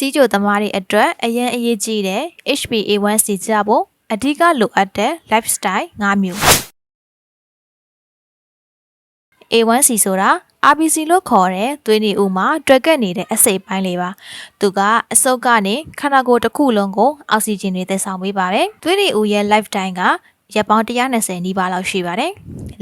စီးကြိုသမားတွေအတွက်အရင်အရေးကြီးတဲ့ HbA1c ကြဖို့အဓိကလိုအပ်တဲ့ lifestyle ၅မျိုး A1C ဆိုတာ RBC လို့ခေါ်တဲ့သွေးနေဦးမှာတွက်ကက်နေတဲ့အစိတ်ပိုင်းလေးပါသူကအဆုတ်ကနေခန္ဓာကိုယ်တစ်ခုလုံးကိုအောက်ဆီဂျင်တွေသယ်ဆောင်ပေးပါတယ်သွေးနေဦးရဲ့ lifetime ကရက်ပေါင်း120နီးပါးလောက်ရှိပါတယ်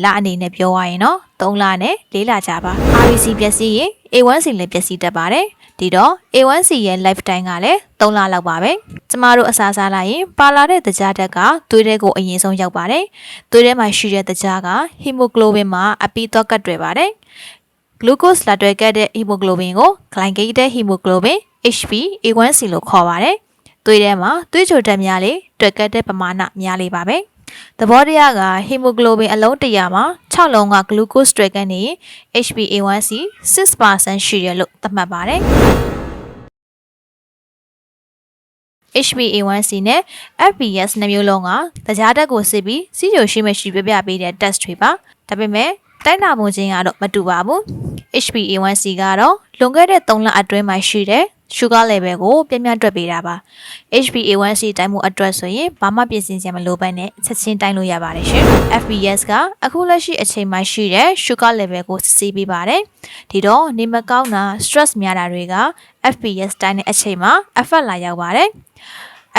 လအနေနဲ့ပြောရရင်တော့ 3လနဲ့4လကြာပါ RBC ပျက်စီးရင် A1C လည်းပျက်စီးတတ်ပါတယ်ဒီတော့ A1C ရဲ့ lifetime ကလည်း3လလောက်ပါပဲကျမတို့အစားစားလိုက်ရင်ပါလာတဲ့တကြားတက်ကသွေးထဲကိုအရင်ဆုံးရောက်ပါတယ်သွေးထဲမှာရှိတဲ့တကြားက hemoglobin မှာအပီးတော့ကတ်တွေပါတယ် glucose လာတွဲကက်တဲ့ hemoglobin ကို glycated hemoglobin HbA1c လို့ခေါ်ပါတယ်သွေးထဲမှာသွေးကြိုတက်များလေတွဲကက်တဲ့ပမာဏများလေပါပဲ သဘောတရားက hemoglobin အလုံး100မှာ6လုံးက glucose တွဲကက်နေရင် HbA1c 6%ရှိရလို့သတ်မှတ်ပါတယ် HbA1c နဲ့ FBS နှစ်မျိုးလုံးကတရားတက်ကိုစစ်ပြီးစီးကြိုရှိမရှိပြပြပေးတဲ့ test တွေပါဒါပေမဲ့တိုက်နာပုံချင်းကတော့မတူပါဘူး HbA1c ကတော့လွန်ခဲ့တဲ့3လအတွင်းမှာရှိတဲ့ sugar level ကိုပြင်းပြတွက်ပေးတာပါ HbA1c တိုင်းမှုအတွက်ဆိုရင်ဘာမှပြင်ဆင်စရာမလိုဘဲနဲ့ချက်ချင်းတိုင်းလို့ရပါတယ်ရှင် FBS ကအခုလက်ရှိအချိန်မှာရှိတဲ့ sugar level ကိုစစ်ဆေးပေးပါတယ်ဒီတော့နေမကောင်းတာ stress များတာတွေက FBS တိုင်းတဲ့အချိန်မှာ effect လာရောက်ပါတယ်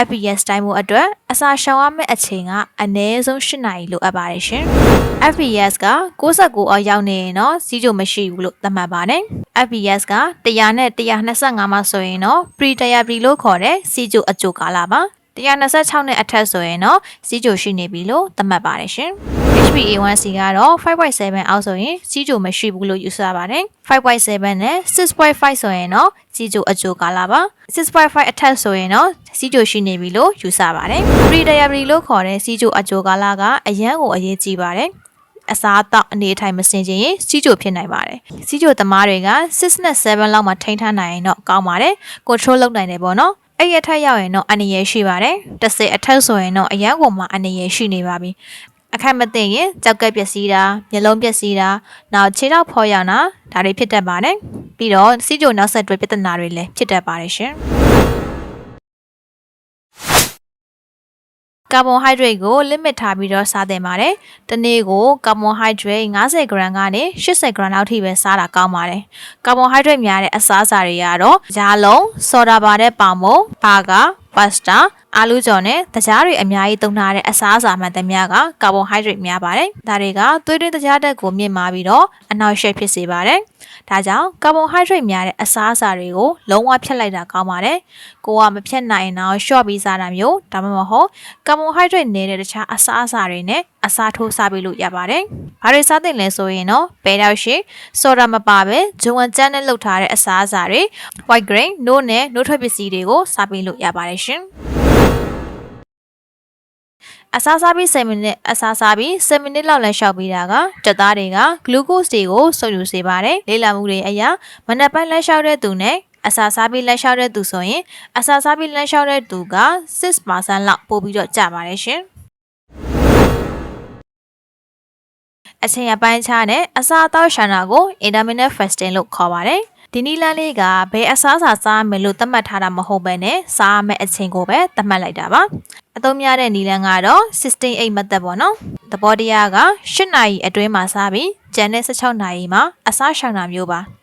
FPS တိုင်းမှုအတွက်အစာရှောင်ရမယ့်အချိန်ကအနည်းဆုံး8နာရီလိုအပ်ပါတယ်ရှင်။ FPS က69အောက်ရောက်နေရင်တော့စီးကြိုမရှိဘူးလို့သတ်မှတ်ပါတယ်။ FPS က100နဲ့125မှာဆိုရင်တော့ pre-diabetes လို့ခေါ်တဲ့စီးကြိုအကြိုကာလပါ။ 126နဲ့အထက်ဆိုရင်တော့စီးကြိုရှိနေပြီလို့သတ်မှတ်ပါတယ်ရှင်။ HbA1c ကတော့5.7အောက်ဆိုရင်စီးကြိုမရှိဘူးလို့ယူဆပါတယ်။5.7နဲ့6.5ဆိုရင်တော့စီးကြိုအကြိုကာလပါ။6.5အထက်ဆိုရင်တော့စီးကြိုရှိနေပြီလို့ယူဆပါတယ်။ pre-diabetes လို့ခေါ်တဲ့စီးကြိုအကြိုကာလကအရန်ကိုအရေးကြီးပါတယ်။အစားအသောက်အနေအထိုင်မစင်ခြင်းရင်စီးကြိုဖြစ်နိုင်ပါတယ်။စီးကြိုသမားတွေက6နဲ့7လောက်မှထိန်းထားနိုင်ရင်တော့ကောင်းပါတယ်။ control လုပ်နိုင်တယ်ပေါ့နော်။ အဲ့ရထက်ရောက်ရင်တော့အနေရရှိပါတယ်။တစ်စက်အထက်ဆိုရင်တော့အရန်ကုန်မှာအနေရရှိနေပါပြီ။အခက်မသိရင်ကြောက်ကက်ပျက်စီးတာမျက်လုံးပျက်စီးတာနောက်ခြေထောက်ဖော်ရောင်တာဒါတွေဖြစ်တတ်ပါတယ်။ပြီးတော့စီးကြိုနောက်ဆက်တွဲပြဿနာတွေလည်းဖြစ်တတ်ပါတယ်ရှင်။ ကာဗွန်ဟိုက်ဒရိတ်ကို limit ထားပြီးတော့စားသင့်ပါတယ်။တစ်နေ့ကိုကာဗွန်ဟိုက်ဒရိတ်50 gram ကနေ80 gram လောက်ထိပဲစားတာကောင်းပါတယ်။ကာဗွန်ဟိုက်ဒရိတ်များတဲ့အစားအစာတွေကတော့ဂျာလုံး၊ဆော်ဒါပါတဲ့ပေါင်မုံ၊ဘာဂါပစတာအာလူးကြော်နဲ့တကြားတွေအများကြီးသုံးထားတဲ့အစားအစာမှန်သမျှကကာဗွန်ဟိုက်ဒရိတ်များပါတယ်။ဒါတွေကသွေးတွင်းတကြားတက်ကိုမြင့်မာပြီးတော့အနောက်ရှက်ဖြစ်စေပါတယ်။ဒါကြောင့်ကာဗွန်ဟိုက်ဒရိတ်များတဲ့အစားအစာတွေကိုလုံးဝဖြတ်လိုက်တာကောင်းပါတယ်။ကိုကမဖြတ်နိုင်ရင်တော့ short ပြီးစားတာမျိုးဒါမှမဟုတ်ကာဗွန်ဟိုက်ဒရိတ်နေတဲ့တခြားအစားအစာတွေနဲ့အစားထိုးစားပေးလို့ရပါတယ်။ဘာတွေစားသင့်လဲဆိုရင်တော့ဘဲတောက်ရှိစော်ဒါမပါပဲဂျုံဝကျန်းနဲ့လှုပ်ထားတဲ့အစားအစာတွေ white grain နို့နဲ့နို့ထွက်ပစ္စည်းတွေကိုစားပေးလို့ရပါတယ်ရှင်။အစားစားပြီး7မိနစ်အစားစားပြီး7မိနစ်လောက်လည်းရှောက်ပြီးတာကကြက်သားတွေကဂလူကို့စ်တွေကိုစုပ်ယူစေပါတယ်။လေးလာမှုတွေအရာမနက်ပိုင်းလက်လျှောက်တဲ့သူနဲ့အစာစားပြီးလက်လျှောက်တဲ့သူဆိုရင်အစာစားပြီးလက်လျှောက်တဲ့သူက6%လောက်ပို့ပြီးတော့ကျပါတယ်ရှင်။အချိန်အပိုင်းခြားနဲ့အစာအသောက်ရှာနာကို intermittent fasting လို့ခေါ်ပါတယ်။ ဒီနီလန်းလေးကဘယ်အစားအစာစားမယ်လို့သတ်မှတ်ထားတာမဟုတ်ဘဲနဲ့စားရမယ့်အချိန်ကိုပဲသတ်မှတ်လိုက်တာပါ။အသုံးများတဲ့နီလန်းကတော့168 method ပေါ့နော်။သဘောတရားက8နာရီအတွင်းမှာစားပြီးကျန်တဲ့16နာရီမှာအစားရှာနာမျိုးပါ။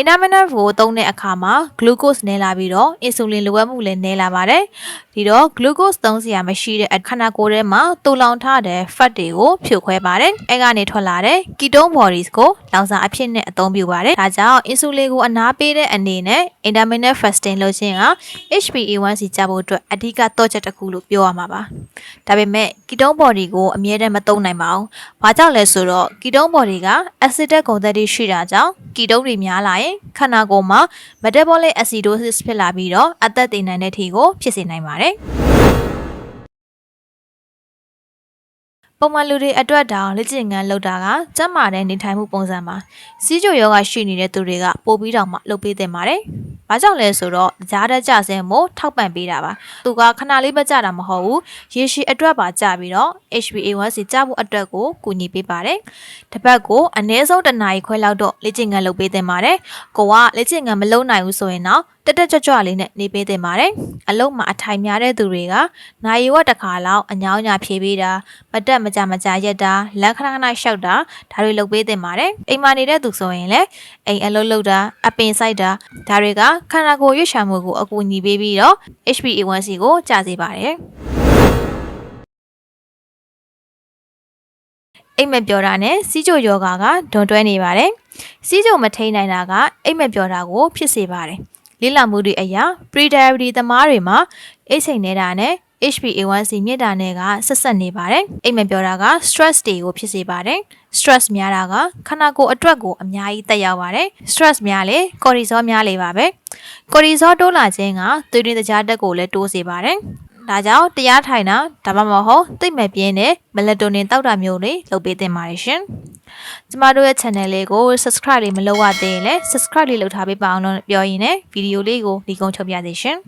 intermittent ကိုသုံးတဲ့အခါမှာ glucose နည်းလာပြီးတော့ insulin လိုအပ်မှုလည်းနည်းလာပါတယ်။ဒီတော့ glucose သုံးစရာမရှိတဲ့အခန္ဓာကိုယ်ထဲမှာတူလောင်ထားတဲ့ fat တွေကိုဖြိုခွဲပါတယ်။အဲကနေထွက်လာတဲ့ ketone bodies ကိုလောင်စာအဖြစ်နဲ့အသုံးပြုပါတယ်။ဒါကြောင့် insulin ကိုအနားပေးတဲ့အနေနဲ့ intermittent fasting လုပ်ခြင်းက HbA1c ကျဖို့အတွက်အဓိကတော့ချက်တစ်ခုလို့ပြောရမှာပါ။ဒါပေမဲ့ ketone body ကိုအမြဲတမ်းမသုံးနိုင်ပါဘူး။ဘာကြောင့်လဲဆိုတော့ ketone body က acidic ဂုဏ်သတ္တိရှိတာကြောင့် ketone တွေများလာရင်ခန္ဓာကိုယ်မှာ metabolic acidosis ဖြစ်လာပြီးတော့အသက်သေနိုင်တဲ့ထီကိုဖြစ်စေနိုင်ပါတယ်။ပုံမှန်လူတွေအတွက်တောင်လက်ကျင်ငန်းလောက်တာကကျန်းမာတဲ့နေထိုင်မှုပုံစံပါစီးကြိုယောဂရှိနေတဲ့သူတွေကပို့ပြီးတော့မှလုပ်ပေးသင့်ပါတယ်။ ဘာကြောင့်လဲဆိုတော့ကြားတဲ့ကြဆင်းမို့ထောက်ပံ့ပေးတာပါ။သူကခဏလေးမကြတာမဟုတ်ဘူး။ရေရှည်အတွက်ပါကြပြီးတော့ HbA1c ကြဖို့အတွက်ကိုကူညီပေးပါတယ်။တစ်ပတ်ကိုအနည်းဆုံးတစ်နာရီခွဲလောက်တော့လက်ကျင်ငန်းလုပ်ပေးသင့်ပါတယ်။ကိုကလက်ကျင်ငန်းမလုပ်နိုင်ဘူးဆိုရင်တော့ တတက်တက်ကြွကြွလေးနဲ့နေပေးသင့်ပါတယ်အလုံးမှာအထိုင်များတဲ့သူတွေကနိုင်ရီဝက်တစ်ခါလောက်အညောင်းညာဖြေးပေးတာမတက်မကြမကြရက်တာလမ်းခဏခဏရှောက်တာဒါတွေလုပ်ပေးသင့်ပါတယ်အိမ်မှာနေတဲ့သူဆိုရင်လည်းအိမ်အလုပ်လုပ်တာအပင်စိုက်တာဒါတွေကခန္ဓာကိုယ်ရွှေ့ရှာမှုကိုအကူအညီပေးပြီးတော့ HbA1c ကိုကျစေပါတယ်အိမ်မက်ပြောတာနဲ့စီးကြိုယောဂါကဒွန်တွဲနေပါတယ်စီးကြိုမထိန်နိုင်တာကအိမ်မက်ပြောတာကိုဖြစ်စေပါတယ် လေ့လာမှုတွေအရ pre-diabetes သမားတွေမှာအိတ်စိန်နေတာနဲ့ HbA1c မြင့်တာနဲ့ကဆက်ဆက်နေပါတယ်အိမ်မက်ပြောတာက stress တွေကိုဖြစ်စေပါတယ် stress များတာကခန္ဓာကိုယ်အတွက်ကိုအများကြီးတက်ရောက်ပါတယ် stress များလေ cortisol များလေပါပဲ cortisol တိုးလာခြင်းကသွေးတွင်းတကြားတက်ကိုလည်းတိုးစေပါတယ်ဒါကြောင့်တရားထိုင်တာဒါမှမဟုတ်သိပ်မဲ့ပြင်းတဲ့ melatonin တောက်တာမျိုးတွေလုပ်ပေးသင့်ပါတယ်ရှင် ကျမတို့ရဲ့ channel လေးကို subscribe လေးမလုပ်ရသေးရင်လည်း subscribe လေးလုပ်ထားပေးပါအောင်လို့ပြောရင်းနဲ့ဗီဒီယိုလေးကိုဒီကုန်းချုပ်ပြသေးရှင်